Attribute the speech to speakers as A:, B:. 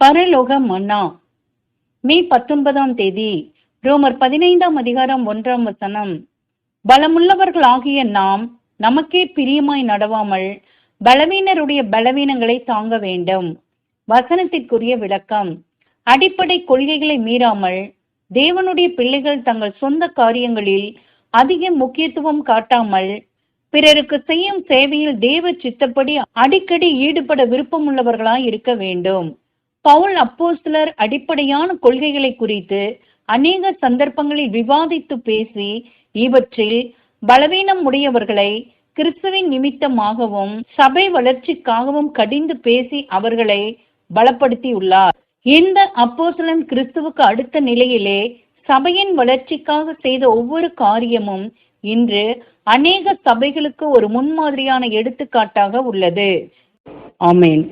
A: பரலோக மன்னா. மே பத்தொன்பதாம் தேதி ரோமர் பதினைந்தாம் அதிகாரம் ஒன்றாம் வசனம். பலமுள்ளவர்களாகிய நாம் நமக்கே பிரியமாய் நடவாமல் பலவீனருடைய பலவீனங்களை தாங்க வேண்டும். வசனத்திற்குரிய விளக்கம் அடிப்படை கொள்கைகளை மீறாமல் தேவனுடைய பிள்ளைகள் தங்கள் சொந்த காரியங்களில் அதிக முக்கியத்துவம் காட்டாமல் பிறருக்கு செய்யும் சேவையில் தேவ சித்தப்படி அடிக்கடி ஈடுபட விருப்பமுள்ளவர்களாய் இருக்க வேண்டும். பவுல் அப்போஸ்தலர் அடிப்படையான கொள்கைகளை குறித்து அநேக சந்தர்ப்பங்களில் விவாதித்து பேசி இவற்றில் பலவீனம் உடையவர்களை கிறிஸ்துவின் நிமித்தமாகவும் சபை வளர்ச்சிக்காகவும் கடிந்து பேசி அவர்களை பலப்படுத்தியுள்ளார். இந்த அப்போசலன் கிறிஸ்துவுக்கு அடுத்த நிலையிலே சபையின் வளர்ச்சிக்காக செய்த ஒவ்வொரு காரியமும் இன்று அநேக சபைகளுக்கு ஒரு முன்மாதிரியான எடுத்துக்காட்டாக உள்ளது. ஆமேன்.